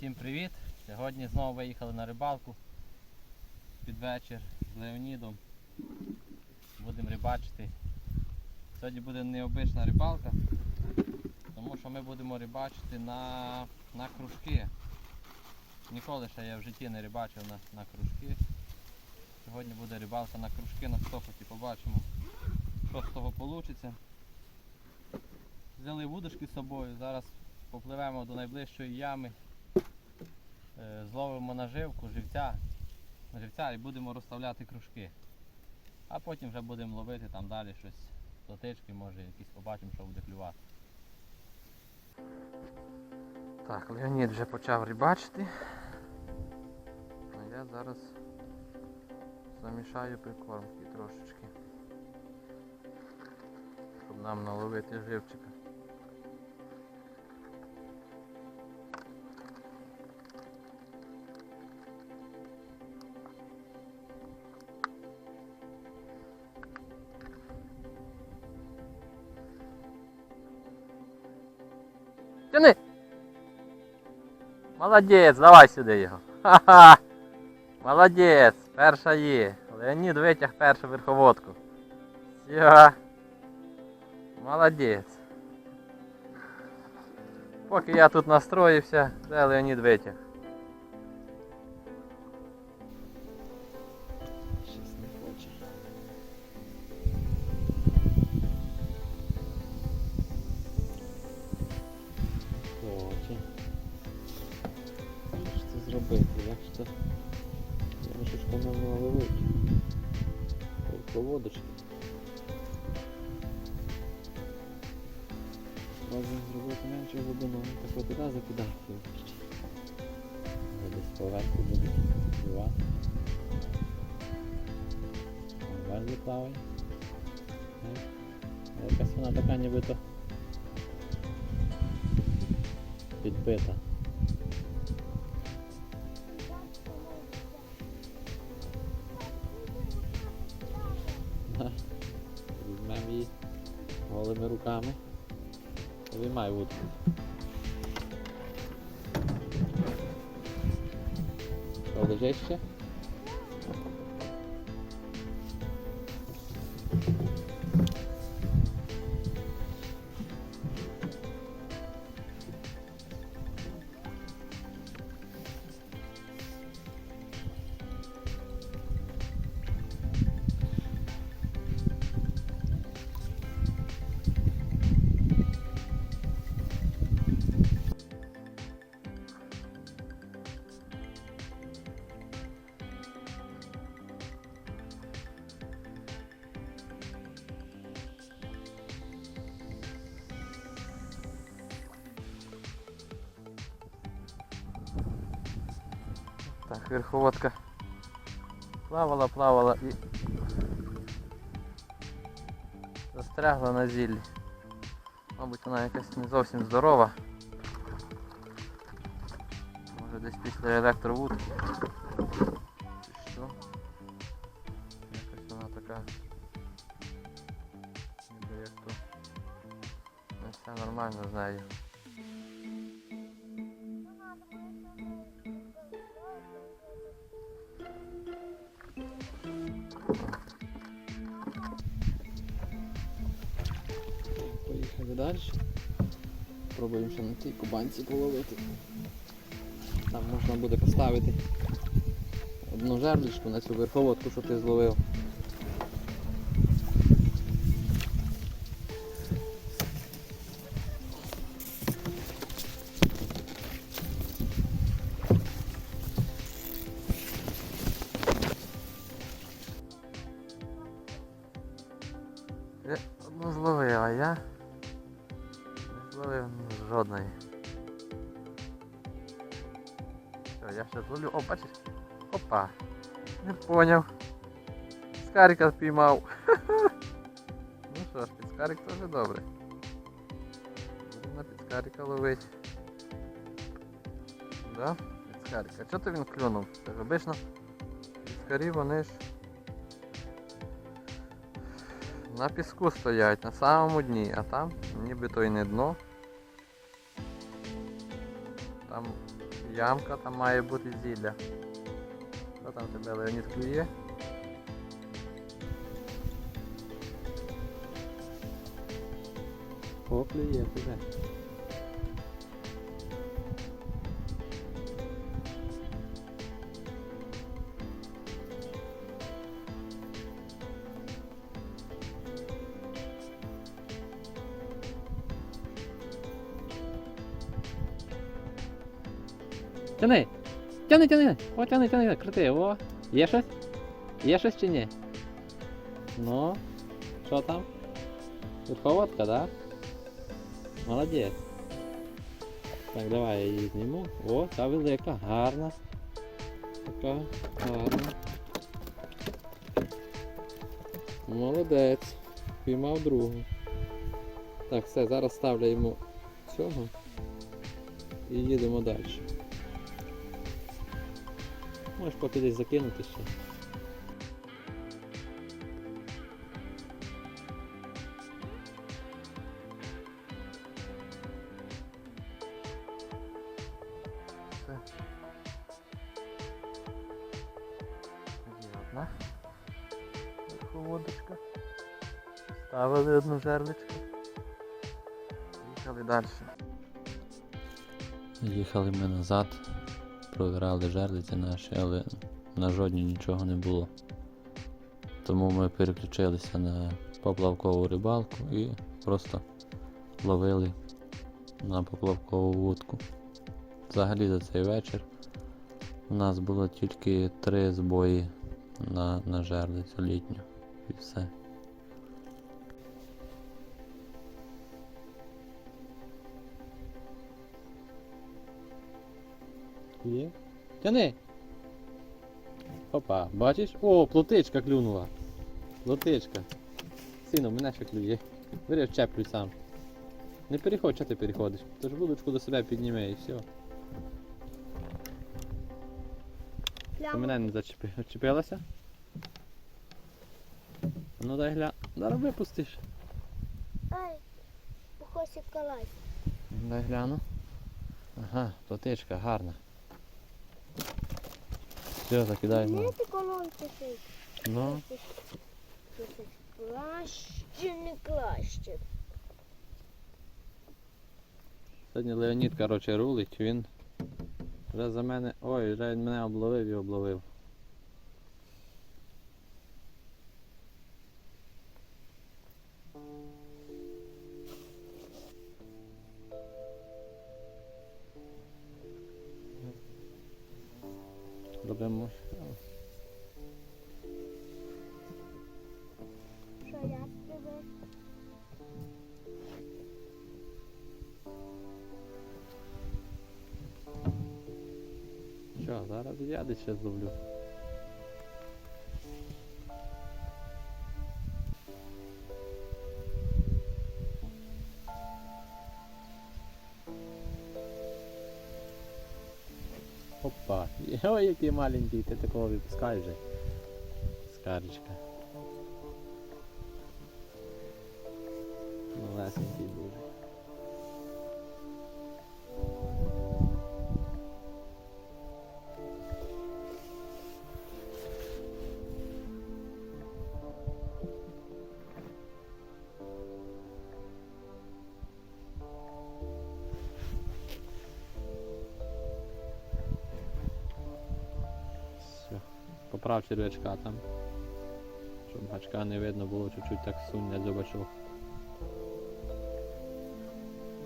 Всім привіт! Сьогодні знову виїхали на рибалку під вечір з Леонідом. Будемо рибачити. Сьогодні буде необична рибалка, тому що ми будемо рибачити на, на кружки. Ніколи ще я в житті не рибачив на, на кружки. Сьогодні буде рибалка на кружки, на стохоті. Побачимо, що з того вийде. Взяли вудочки з собою, зараз попливемо до найближчої ями, зловимо наживку, живця, живця і будемо розставляти кружки. А потім вже будемо ловити там далі щось, плотички, може якісь побачимо, що буде клювати. Так, Леонід вже почав рибачити. А я зараз замішаю прикормки трошечки. Щоб нам наловити живчика. Тяни! Молодець, давай сюди його. Ха-ха! Молодець, перша є. Леонід витяг першу верховодку. Все. Молодець. Поки я тут настроївся, це Леонід витяг. Поводочки. Разом зробити менше глибину, так от туди закидати. Десь поверху буде плювати. Верзі плаває. Е, Якась вона така нібито підбита. Візьмемо її голими руками. Виймай вудку. Лежить ще? Так, верховодка плавала, плавала і застрягла на зіллі. Мабуть, вона якась не зовсім здорова. Може десь після електровудки. Чи що? Якась вона така. Ніби як то не все нормально з нею. Далі. Спробуємо ще на цій кубанці половити. Там можна буде поставити одну жерлічку на цю верховодку, що ти зловив. Одну зловив, а я зловив жодної. Все, я ще зловлю. О, бачиш? Опа. Не поняв. Скарика спіймав. ну що ж, підскарик теж добре. Будемо на підскарика ловить. Да? Підскарик. А чого то він клюнув? Це обично підскарі вони ж на піску стоять, на самому дні, а там нібито і не дно. Там ямка, там має бути зілля. Що там тебе Леонід клює? О, клює тебе. Тяни! Тяни, тяни! О, тяни, тяни, крути, о! Є щось? Є щось чи ні? Ну, що там? Верховодка, да? Молодець. Так, давай я її зніму. О, ця велика, гарна. Така гарна. Молодець. Піймав другу. Так, все, зараз ставлю йому цього і їдемо далі. Можеш поки десь закинути ще. Одна верховодочка. Ставили одну жерличку. Їхали далі. Їхали ми назад, провірали жерлиці наші, але на жодній нічого не було. Тому ми переключилися на поплавкову рибалку і просто ловили на поплавкову вудку. Взагалі за цей вечір у нас було тільки три збої на, на жерлицю літню і все. Є? Тяни! Опа, бачиш? О, плотичка клюнула. Плотичка. Сину, мене ще клює. Бери, вчеплюй сам. Не переходь, що ти переходиш? Тож вудочку до себе підніме і все. Ти мене не зачепи. Зачепилася? Ну дай гля. Зараз випустиш. Ай, похосик калась. Дай гляну. Ага, плотичка гарна. Все, закидай. Ну. ти колонки. Ну, Краще, не сьогодні Леонід, короче, рулить, він вже за мене. Ой, вже він мене обловив і обловив. Робимо. Що я тебе? Що, зараз я десь ще зловлю. Опа, ой, який маленький, ти такого випускаєш же. Скарочка. Малесенький Поправ червячка там. Щоб гачка не видно було, чуть-чуть так сунь на дзюбачок.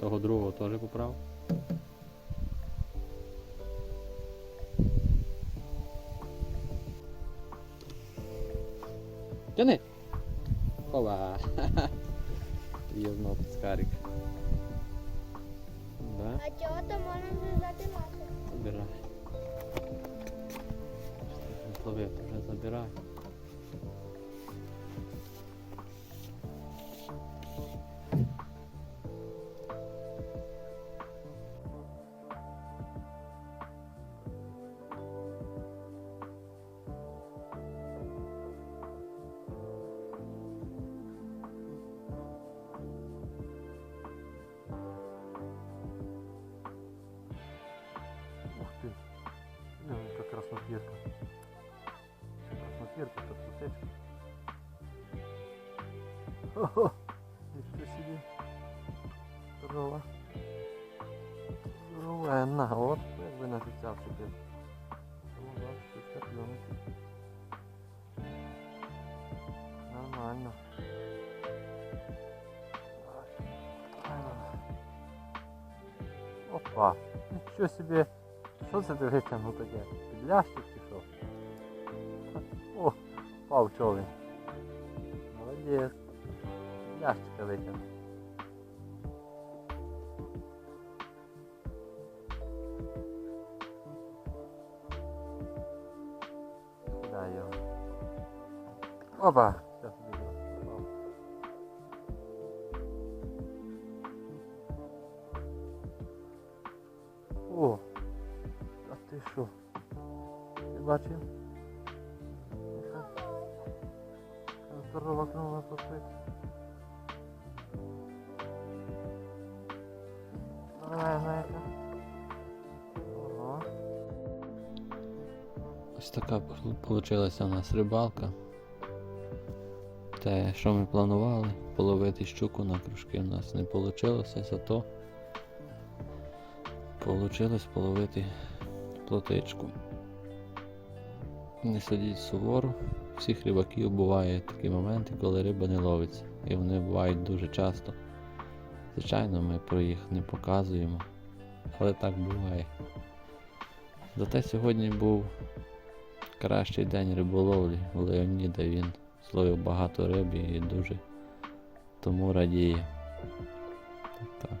Того другого теж поправ. Тяни! that i Здоровенна, от якби не офіціал собі. Ну, 26 кілометрів. Нормально. Опа, нічого собі. Що це ти витягнув таке? Підлящик чи що? О, впав човен. Молодець. Підлящика витягнув. Опа! Сейчас вийду. О! А ти що? Ти бачив? Яка Здорова кнула попить. Яка. Ого. Ось така вийшла у нас рибалка. Те, що ми планували, половити щуку на кружки у нас не вийшло, зато вийшло половити плотичку. Не судіть суворо. Всіх рибаків бувають такі моменти, коли риба не ловиться. І вони бувають дуже часто. Звичайно, ми про їх не показуємо, але так буває. Зате сьогодні був кращий день риболовлі у Леоніда. Він зловив багато риби і дуже тому радіє. Так.